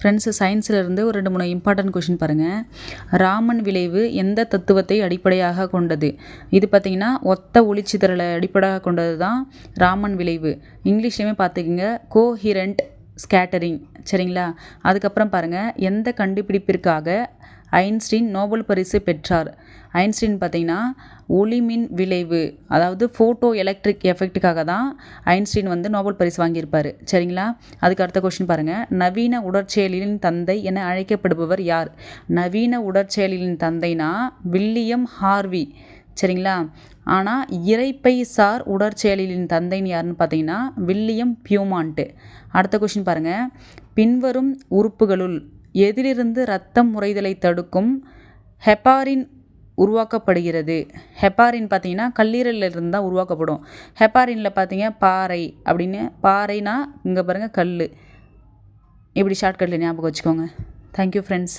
Friends சயின்ஸில் இருந்து ஒரு ரெண்டு மூணு இம்பார்ட்டன்ட் கொஷின் பாருங்கள் ராமன் விளைவு எந்த தத்துவத்தை அடிப்படையாக கொண்டது? இது பார்த்திங்கன்னா ஒத்த ஒளிச்சிதறலை அடிப்படையாக கொண்டது தான் ராமன் விளைவு. இங்கிலீஷ்லேயுமே பார்த்துக்கிங்க கோஹிரண்ட் ஸ்கேட்டரிங் சரிங்களா? அதுக்கப்புறம் பாருங்கள் எந்த கண்டுபிடிப்பிற்காக ஐன்ஸ்டீன் நோபல் பரிசு பெற்றார். ஐன்ஸ்டீன் பார்த்தீங்கன்னா ஒளிமின் விளைவு அதாவது ஃபோட்டோ எலக்ட்ரிக் எஃபெக்ட்டுக்காக தான் ஐன்ஸ்டீன் வந்து நோபல் பரிசு வாங்கியிருப்பார். சரிங்களா? அதுக்கு அடுத்த கொஷின் பாருங்கள் நவீன உடற்செயலின் தந்தை என அழைக்கப்படுபவர் யார்? நவீன உடற்செயலின் தந்தைனா வில்லியம் ஹார்வி. சரிங்களா? ஆனால் இறைப்பை சார் உடற்செயலின் தந்தைன்னு யாருன்னு பார்த்தீங்கன்னா வில்லியம் பியூமான்ட்டு அடுத்த கொஷின் பாருங்கள் பின்வரும் உறுப்புகளுள் எதிலிருந்து இரத்தம் முறைதலை தடுக்கும் ஹெப்பாரின் உருவாக்கப்படுகிறது. ஹெப்பாரின் பார்த்தீங்கன்னா கல்லீரலில் இருந்து தான் உருவாக்கப்படும். ஹெப்பாரினில் பார்த்தீங்க பாறை அப்படின்னு பாறைனா இங்கே பாருங்கள் கல் இப்படி ஷார்ட்கட்டில் ஞாபகம் வச்சுக்கோங்க. Thank you friends